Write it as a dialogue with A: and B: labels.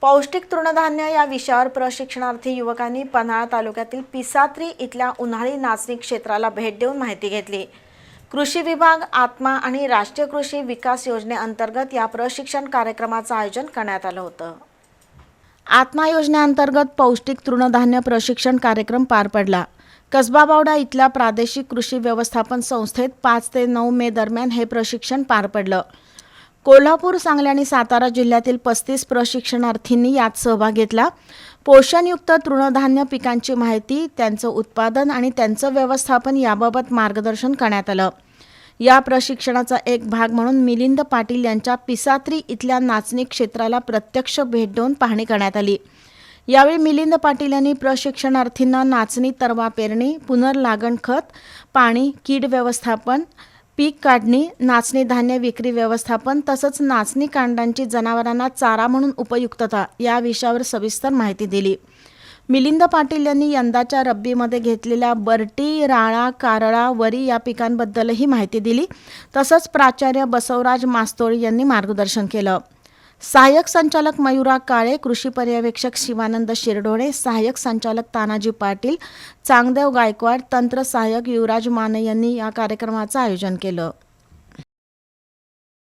A: पौष्टिक तृणधान्य या विषयावर प्रशिक्षणार्थी युवकांनी पन्हाळा तालुक्यातील पिसात्री इथल्या उन्हाळी नाचणी क्षेत्राला भेट देऊन माहिती घेतली. कृषी विभाग आत्मा आणि राष्ट्रीय कृषी विकास योजनेअंतर्गत या प्रशिक्षण कार्यक्रमाचं आयोजन करण्यात आलं होतं. आत्मा योजनेअंतर्गत पौष्टिक तृणधान्य प्रशिक्षण कार्यक्रम पार पडला. कसबा बावडा इथल्या प्रादेशिक कृषी व्यवस्थापन संस्थेत पाच ते नऊ मे दरम्यान हे प्रशिक्षण पार पडलं. कोल्हापूर सांगली आणि सातारा जिल्ह्यातील पस्तीस प्रशिक्षणार्थींनी यात सहभाग घेतला. पोषणयुक्त तृणधान्य पिकांची माहिती त्यांचं उत्पादन आणि त्यांचं व्यवस्थापन याबाबत मार्गदर्शन करण्यात आलं. या प्रशिक्षणाचा एक भाग म्हणून मिलिंद पाटील यांच्या पिसात्री इथल्या नाचणी क्षेत्राला प्रत्यक्ष भेट देऊन पाहणी करण्यात आली. यावेळी मिलिंद पाटील यांनी प्रशिक्षणार्थींना नाचणी तरवा पेरणी पुनर्लागण खत पाणी कीड व्यवस्थापन पीक काढणी नाचणी धान्य विक्री व्यवस्थापन तसंच नाचणी कांडांची जनावरांना चारा म्हणून उपयुक्तता या विषयावर सविस्तर माहिती दिली. मिलिंद पाटील यांनी यंदाच्या रब्बीमध्ये घेतलेल्या बरटी राळा कारळा वरी या पिकांबद्दलही माहिती दिली. तसंच प्राचार्य बसवराज मास्तोळी यांनी मार्गदर्शन केलं. सहाय्यक संचालक मयुरा काळे कृषी पर्यवेक्षक शिवानंद शिरडोळे सहाय्यक संचालक तानाजी पाटील चांगदेव गायकवाड तंत्र सहाय्यक युवराज माने यांनी या कार्यक्रमाचं आयोजन केलं.